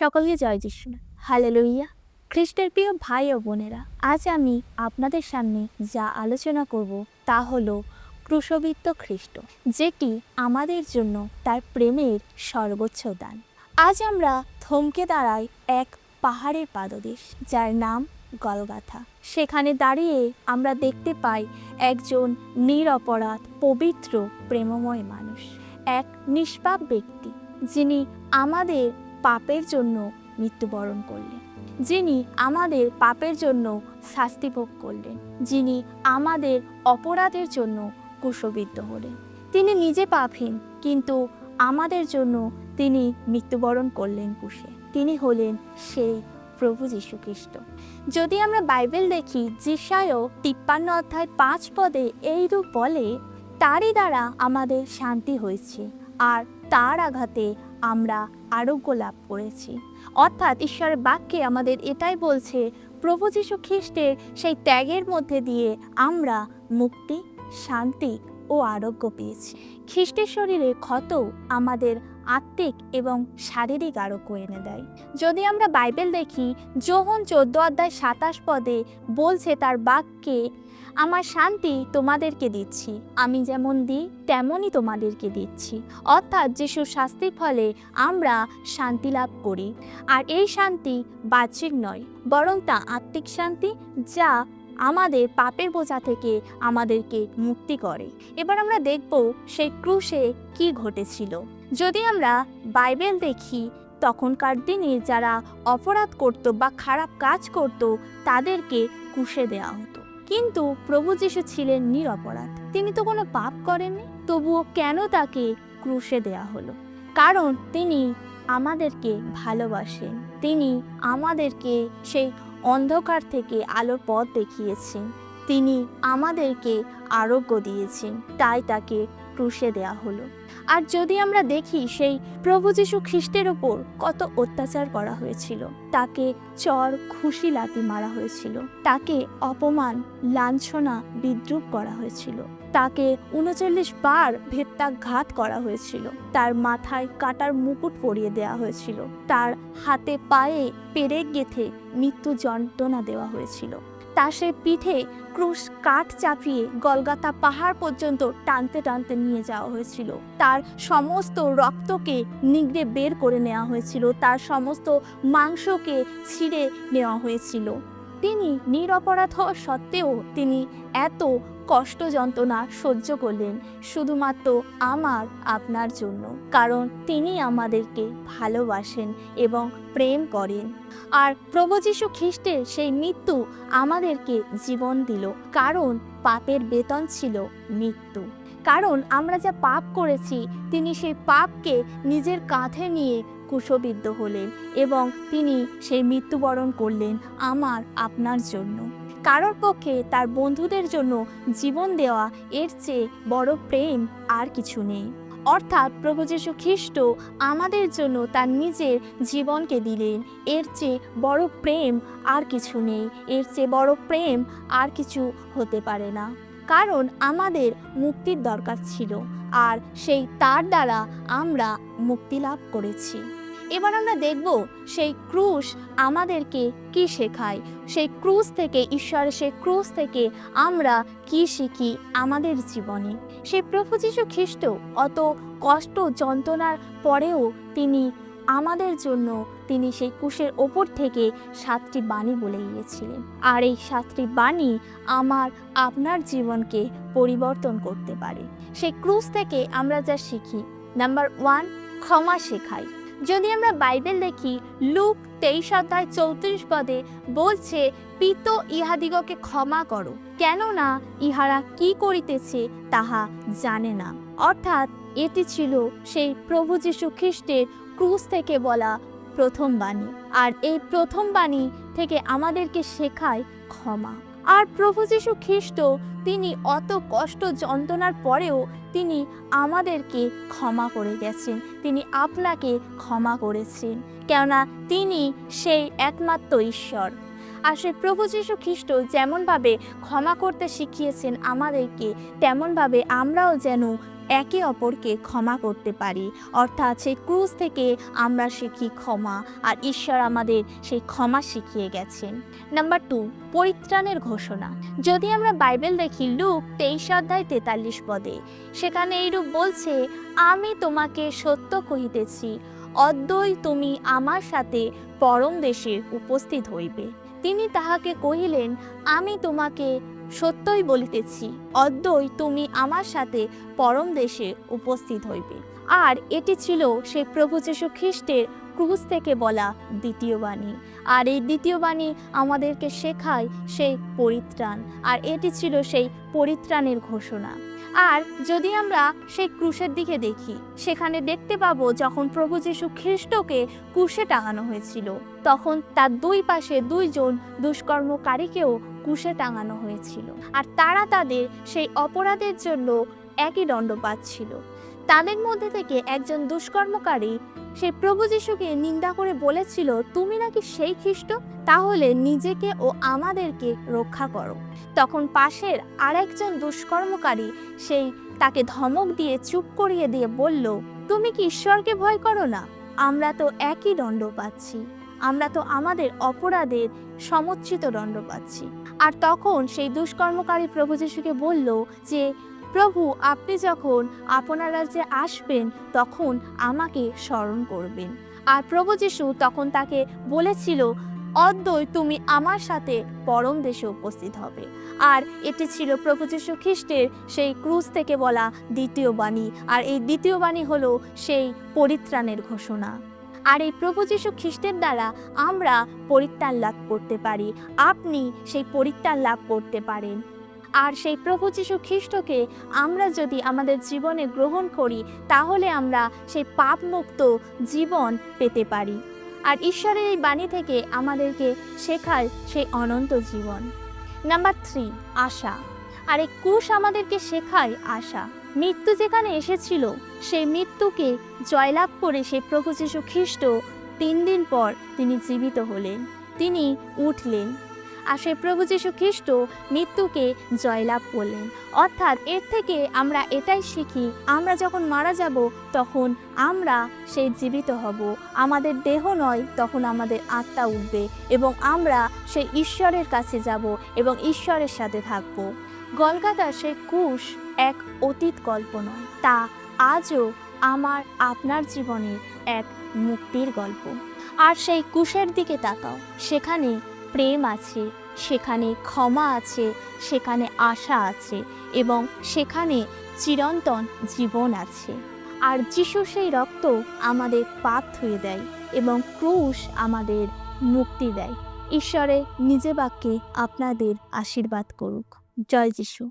সকলকে জয় যিশু হালেলুইয়া খ্রিস্টের প্রিয় ভাই ও বোনেরা, আজ আমি আপনাদের সামনে যা আলোচনা করব তা হলো ক্রুশবিত্ত খ্রিস্ট, যেটি আমাদের জন্য তার প্রেমের সর্বোচ্চ দান। আজ আমরা থমকে দাঁড়াই এক পাহাড়ের পাদদেশ, যার নাম গলগাথা। সেখানে দাঁড়িয়ে আমরা দেখতে পাই একজন নিরপরাধ, পবিত্র, প্রেমময় মানুষ। এক নিষ্পাপ ব্যক্তি, যিনি আমাদের পাপের জন্য মৃত্যুবরণ করলেন, যিনি আমাদের পাপের জন্য শাস্তি ভোগ করলেন, যিনি আমাদের অপরাধের জন্য কুশবিদ্ধ হলেন। তিনি নিজে পাপহীন, কিন্তু আমাদের জন্য তিনি মৃত্যুবরণ করলেন কুশে। তিনি হলেন সেই প্রভু যীশু খ্রিস্ট যদি আমরা বাইবেল দেখি জিসায়ও তিপ্পান্ন অধ্যায় পাঁচ পদে এইরূপ বলে, তারই দ্বারা আমাদের শান্তি হয়েছে, আর তার আঘাতে আমরা আরোগ্য লাভ করেছি অর্থাৎ ঈশ্বরের বাক্যে আমাদের এটাই বলছে, প্রভু যীশু খ্রিস্টের সেই ত্যাগের মধ্যে দিয়ে আমরা মুক্তি, শান্তি ও আরোগ্য পেয়েছি। খ্রিস্টের শরীরে ক্ষত আমাদের আত্মিক এবং শারীরিক আরোগ্য এনে দেয়। যদি আমরা বাইবেল দেখি, যোহন চোদ্দ অধ্যায় সাতাশ পদে বলছে তার বাক্যে আমার শান্তি তোমাদেরকে দিচ্ছি। আমি যেমন দিই, তেমনই তোমাদেরকে দিচ্ছি। অর্থাৎ যিশুর শাস্তির ফলে আমরা শান্তি লাভ করি। আর এই শান্তি বাহ্যিক নয়, বরং তা আত্মিক শান্তি যা আমাদের পাপের বোঝা থেকে আমাদেরকে মুক্তি করে। এবার আমরা দেখব সেই ক্রুশে কি ঘটেছিল। যদি আমরা বাইবেল দেখি, তখনকার দিনে যারা অপরাধ করত বা খারাপ কাজ করত, তাদেরকে কুশে দেওয়া হতো। কিন্তু প্রভু যিশু ছিলেন নিরপরাধ। তিনি তো কোনো পাপ করেননি, তবুও কেন তাকে ক্রুশে দেয়া হলো? কারণ তিনি আমাদেরকে ভালোবাসেন, তিনি আমাদেরকে সেই অন্ধকার থেকে আলোর পথ দেখিয়েছেন, তিনি আমাদেরকে আরোগ্য দিয়েছেন, তাই তাকে ক্রুশে দেয়া হলো। আর যদি আমরা দেখি সেই প্রভু যীশু খ্রিস্টের ওপর কত অত্যাচার করা হয়েছিল, তাকে চর, খুশি লাতি মারা হয়েছিল, তাকে অপমান, লাঞ্ছনা, বিদ্রুপ করা হয়েছিল, তাকে উনচল্লিশ বার ভেত্তাঘাত করা হয়েছিল, তার মাথায় কাটার মুকুট পরিয়ে দেওয়া হয়েছিল, তার হাতে পায়ে পেরেক গেথে মৃত্যু যন্ত্রণা দেওয়া হয়েছিল। সে পিঠে ক্রুশ কাঠ চাপিয়ে গলগাতা পাহাড় পর্যন্ত টানতে টানতে নিয়ে যাওয়া হয়েছিল। তার সমস্ত রক্তকে নিগড়ে বের করে নেওয়া হয়েছিল। তার সমস্ত মাংসকে ছিঁড়ে নেওয়া হয়েছিল। তিনি নিরপরাধ হওয়া সত্ত্বেও তিনি এত কষ্ট যন্ত্রণা সহ্য করলেন শুধুমাত্র আমার, আপনার জন্য। কারণ তিনি আমাদেরকে ভালোবাসেন এবং প্রেম করেন। আর প্রভু যীশু খ্রিস্টের সেই মৃত্যু আমাদেরকে জীবন দিল। কারণ পাপের বেতন ছিল মৃত্যু। কারণ আমরা যা পাপ করেছি, তিনি সেই পাপকে নিজের কাঁধে নিয়ে কুশবিদ্ধ হলেন এবং তিনি সেই মৃত্যুবরণ করলেন আমার, আপনার জন্য। কারোর পক্ষে তার বন্ধুদের জন্য জীবন দেওয়া এর চেয়ে বড় প্রেম আর কিছু নেই। অর্থাৎ প্রভু যীশু খ্রিস্ট আমাদের জন্য তার নিজের জীবনকে দিলেন। এর চেয়ে বড় প্রেম আর কিছু নেই। এর চেয়ে বড় প্রেম আর কিছু হতে পারে না। কারণ আমাদের মুক্তির দরকার ছিল আর সেই তার দ্বারা আমরা মুক্তি লাভ করেছি। এবার আমরা দেখব সেই ক্রুশ আমাদেরকে কি শেখায়? সেই ক্রুশ থেকে ঈশ্বরের সেই ক্রুশ থেকে আমরা কি শিখি আমাদের জীবনে? সেই প্রভু যীশু খ্রিস্ট অত কষ্ট, যন্ত্রণার পরেও তিনি আমাদের জন্য তিনি সেই কুশের ওপর থেকে সাতটি বাণী বলে গিয়েছিলেন। আর এই সাতটি বাণী আমার আপনার জীবনকে পরিবর্তন করতে পারে। সেই ক্রুশ থেকে আমরা যা শিখি নাম্বার ওয়ান ক্ষমা শেখাই। যদি আমরা বাইবেল দেখি, লুক তেইশ অধ্যায় চৌত্রিশ পদে বলছে, পিত ইহাদিগকে ক্ষমা করো, কেননা ইহারা কি করিতেছে তাহা জানে না। অর্থাৎ এটি ছিল সেই প্রভু যীশু খ্রিস্টের ক্রুশ থেকে বলা প্রথম বাণী। আর এই প্রথম বাণী থেকে আমাদেরকে শেখায় ক্ষমা। আর প্রভু যীশু খ্রিস্ট, তিনি অত কষ্ট যন্ত্রণার পরেও তিনি আমাদেরকে ক্ষমা করে গেছেন। তিনি আপনাকে ক্ষমা করেছেন, কেননা তিনি সেই একমাত্র ঈশ্বর। আর সেই প্রভু যীশু খ্রিস্ট যেমনভাবে ক্ষমা করতে শিখিয়েছেন আমাদেরকে, তেমনভাবে আমরাও যেন একে অপরকে ক্ষমা করতে পারি। অর্থাৎ সেই ক্রুজ থেকে আমরা শিখি ক্ষমা, আর ঈশ্বর আমাদের সেই ক্ষমা শিখিয়ে গেছেন। নাম্বার টু, পরিত্রাণের ঘোষণা। যদি আমরা বাইবেল দেখি, লুক তেইশ অধ্যায় তেতাল্লিশ পদে, সেখানে এইরূপ বলছে, আমি তোমাকে সত্য কহিতেছি, অদ্বৈ তুমি আমার সাথে পরম দেশে উপস্থিত হইবে। তিনি তাহাকে কহিলেন, আমি তোমাকে সত্যই বলিতেছি, অদ্বৈ তুমি আমার সাথে পরম দেশে উপস্থিত হইবে। আর এটি ছিল সেই প্রভু যীশু খ্রিস্টের ক্রুজ থেকে বলা দ্বিতীয় বাণী। আর এই দ্বিতীয় বাণী আমাদেরকে শেখায় সেই পরিত্রাণ। আর এটি ছিল সেই পরিত্রাণের ঘোষণা। আর যদি আমরা সেই ক্রুশের দিকে দেখি, সেখানে দেখতে পাবো যখন প্রভু যীশু খ্রিস্টকে ক্রুশে টাঙানো হয়েছিল, তখন তার দুই পাশে দুইজন দুষ্কর্মকারীকেও ক্রুশে টাঙানো হয়েছিল। আর তারা তাদের সেই অপরাধের জন্য একই দণ্ড পাচ্ছিল। তাদের মধ্যে থেকে একজন দুষ্কর্মকারী সেই প্রভু যিশুকে নিন্দা করে বলেছিল, তুমি নাকি সেই খ্রিস্ট? তাহলে নিজেকে ও আমাদেরকে রক্ষা করো। তখন পাশের আরেকজন দুষ্কর্মকারী সেই তাকে ধমক দিয়ে চুপ করিয়ে দিয়ে বলল, তুমি কি ঈশ্বরকে ভয় করো না? আমরা তো একই দণ্ড পাচ্ছি। আমরা তো আমাদের অপরাধের সমুচ্চিত দণ্ড পাচ্ছি। আর তখন সেই দুষ্কর্মকারী প্রভু যিশুকে বলল যে, প্রভু, আপনি যখন আপনার রাজ্যে আসবেন, তখন আমাকে স্মরণ করবেন। আর প্রভু যিশু তখন তাকে বলেছিল, অদ্বৈ, তুমি আমার সাথে পরম দেশে উপস্থিত হবে। আর এটি ছিল প্রভু যীশু খ্রিস্টের সেই ক্রুজ থেকে বলা দ্বিতীয় বাণী। আর এই দ্বিতীয় বাণী হলো সেই পরিত্রাণের ঘোষণা। আর এই প্রভু যীশু খ্রিস্টের দ্বারা আমরা পরিত্রাণ লাভ করতে পারি। আপনি সেই পরিত্রাণ লাভ করতে পারেন। আর সেই প্রভু যীশু খ্রিস্টকে আমরা যদি আমাদের জীবনে গ্রহণ করি, তাহলে আমরা সেই পাপমুক্ত জীবন পেতে পারি। আর ঈশ্বরের এই বাণী থেকে আমাদেরকে শেখায় সেই অনন্ত জীবন। নাম্বার থ্রি, আশা। আর এই কুশ আমাদেরকে শেখায় আশা। মৃত্যু যেখানে এসেছিল, সেই মৃত্যুকে জয়লাভ করে সেই প্রভু যীশু খ্রিস্ট তিন দিন পর তিনি জীবিত হলেন। তিনি উঠলেন আর সেই প্রভু যীশু খ্রিস্ট মৃত্যুকে জয়লাভ করলেন। অর্থাৎ এর থেকে আমরা এটাই শিখি, আমরা যখন মারা যাব, তখন আমরা সেই জীবিত হব। আমাদের দেহ নয়, তখন আমাদের আত্মা উঠবে এবং আমরা সেই ঈশ্বরের কাছে যাব এবং ঈশ্বরের সাথে থাকব। গলগাতার সেই কুশ এক অতীত গল্প নয়, তা আজও আমার আপনার জীবনের এক মুক্তির গল্প। আর সেই কুশের দিকে তাকাও, সেখানে প্রেম আছে, সেখানে ক্ষমা আছে, সেখানে আশা আছে এবং সেখানে চিরন্তন জীবন আছে। আর যিশু সেই রক্ত আমাদের পাপ ধুয়ে দেয় এবং ক্রুশ আমাদের মুক্তি দেয়। ঈশ্বরে নিজে বাক্যে আপনাদের আশীর্বাদ করুক। জয় যিশু।